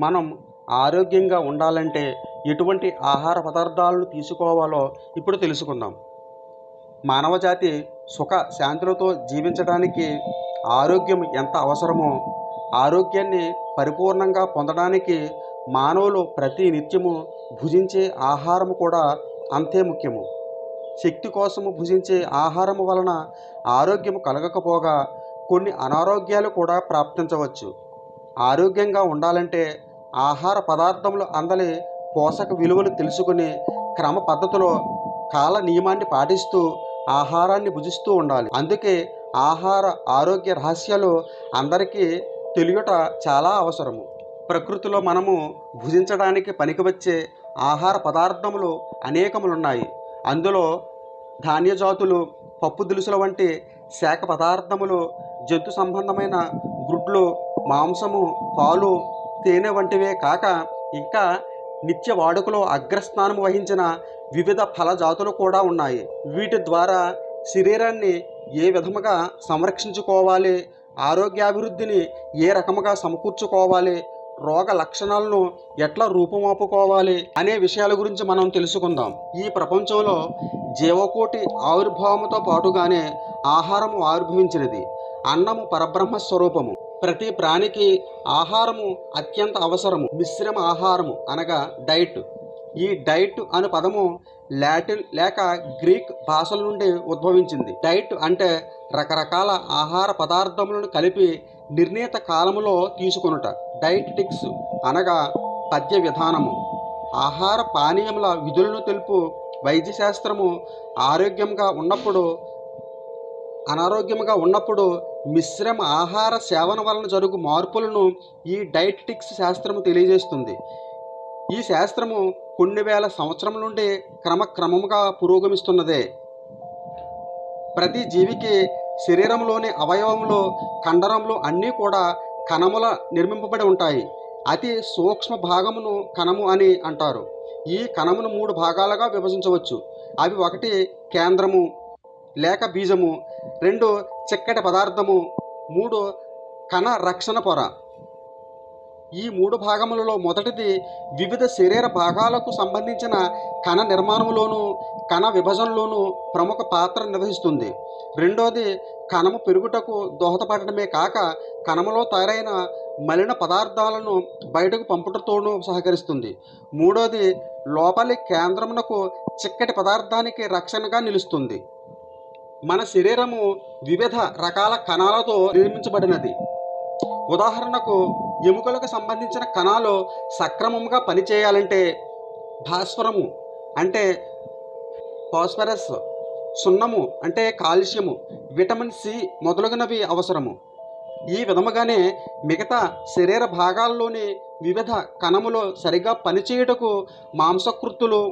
మనం ఆరోగ్యంగా ఉండాలంటే ఎటువంటి ఆహార పదార్థాలను తీసుకోవాలో ఇప్పుడు తెలుసుకుందాం. మానవజాతి సుఖ శాంతులతో జీవించడానికి ఆరోగ్యం ఎంత అవసరమో ఆరోగ్యాన్ని పరిపూర్ణంగా పొందడానికి మానవులు ప్రతి నిత్యము భుజించే ఆహారం కూడా అంతే ముఖ్యము. శక్తి కోసము భుజించే ఆహారము వలన ఆరోగ్యం కలగకపోగా కొన్ని అనారోగ్యాలు కూడా ప్రాప్తించవచ్చు. ఆరోగ్యంగా ఉండాలంటే ఆహార పదార్థములు అందని పోషక విలువలు తెలుసుకుని క్రమ పద్ధతిలో కాల నియమాన్ని పాటిస్తూ ఆహారాన్ని భుజిస్తూ ఉండాలి. అందుకే ఆహార ఆరోగ్య రహస్యాలు అందరికీ తెలియట చాలా అవసరము. ప్రకృతిలో మనము భుజించడానికి పనికివచ్చే ఆహార పదార్థములు అనేకములున్నాయి. అందులో ధాన్యజాతులు పప్పు దినుసుల వంటి శాఖ పదార్థములు జంతు సంబంధమైన గుడ్లు మాంసము పాలు తేనె వంటివే కాక ఇంకా నిత్య వాడుకలో అగ్రస్థానం వహించిన వివిధ ఫల జాతులు కూడా ఉన్నాయి. వీటి ద్వారా శరీరాన్ని ఏ విధముగా సంరక్షించుకోవాలి ఆరోగ్యాభివృద్ధిని ఏ రకముగా సమకూర్చుకోవాలి రోగ లక్షణాలను ఎట్లా రూపుమాపుకోవాలి అనే విషయాల గురించి మనం తెలుసుకుందాం. ఈ ప్రపంచంలో జీవకోటి ఆవిర్భావముతో పాటుగానే ఆహారము ఆవిర్భవించినది. అన్నము పరబ్రహ్మ స్వరూపము. ప్రతి ప్రాణికి ఆహారము అత్యంత అవసరము. మిశ్రమ ఆహారము అనగా డైట్. ఈ డైట్ అను పదము లాటిన్ లేక గ్రీక్ భాషల నుండి ఉద్భవించింది. డైట్ అంటే రకరకాల ఆహార పదార్థములను కలిపి నిర్ణీత కాలములో తీసుకొనుట. డైటిక్స్ అనగా పద్య విధానము. ఆహార పానీయముల విధులను తెలుపు వైద్యశాస్త్రము ఆరోగ్యంగా ఉన్నప్పుడు అనారోగ్యంగా ఉన్నప్పుడు మిశ్రమ ఆహార సేవన వలన జరుగు మార్పులను ఈ డైటిక్స్ శాస్త్రము తెలియజేస్తుంది. ఈ శాస్త్రము కొన్ని వేల సంవత్సరం నుండి క్రమక్రమముగా పురోగమిస్తున్నదే. ప్రతి జీవికి శరీరంలోని అవయవంలో కండరంలో అన్నీ కూడా కణముల నిర్మింపబడి ఉంటాయి. అతి సూక్ష్మ భాగమును కణము అని అంటారు. ఈ కణమును మూడు భాగాలుగా విభజించవచ్చు. అవి ఒకటి కేంద్రము లేక బీజము రెండు చిక్కటి పదార్థము. మూడు కణ రక్షణ పొర. ఈ మూడు భాగములలో మొదటిది వివిధ శరీర భాగాలకు సంబంధించిన కణ నిర్మాణంలోనూ కణ విభజనలోనూ ప్రముఖ పాత్ర నిర్వహిస్తుంది. రెండోది కణము పెరుగుటకు దోహదపడటమే కాక కణములో తయారైన మలిన పదార్థాలను బయటకు పంపుటతోనూ సహకరిస్తుంది. మూడోది లోపలి కేంద్రమునకు చిక్కటి పదార్థానికి రక్షణగా నిలుస్తుంది. మన శరీరము వివిధ రకాల కణాలతో నిర్మించబడినది. ఉదాహరణకు ఎముకలకు సంబంధించిన కణాలు సక్రమంగా పనిచేయాలంటే భాస్వరము అంటే ఫాస్ఫరస్ సున్నము అంటే కాల్షియము విటమిన్ సి మొదలగునవి అవసరము. ఈ విధముగానే మిగతా శరీర భాగాల్లోని వివిధ కణములు సరిగా పనిచేయుటకు మాంసకృత్తులు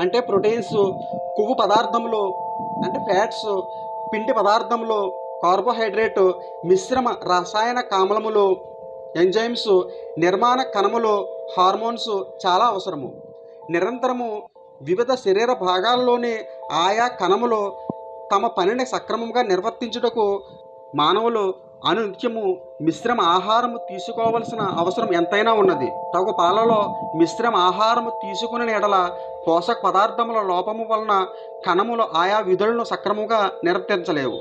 అంటే ప్రోటీన్స్ కొవ్వు పదార్థములు అంటే ఫ్యాట్స్ పిండి పదార్థములు కార్బోహైడ్రేట్ మిశ్రమ రసాయన కామలములు ఎంజైమ్స్ నిర్మాణ కణములు హార్మోన్స్ చాలా అవసరము. నిరంతరము వివిధ శరీర భాగాల్లోని ఆయా కణములు తమ పనిని సక్రమంగా నిర్వర్తించుటకు మానవులు అనునిత్యము మిశ్రమ ఆహారము తీసుకోవలసిన అవసరం ఎంతైనా ఉన్నది. తగు పాలలో మిశ్రమ ఆహారము తీసుకుని ఎడల పోషక పదార్థముల లోపము వలన కణములు ఆయా విధులను సక్రమంగా నిర్వర్తించలేవు.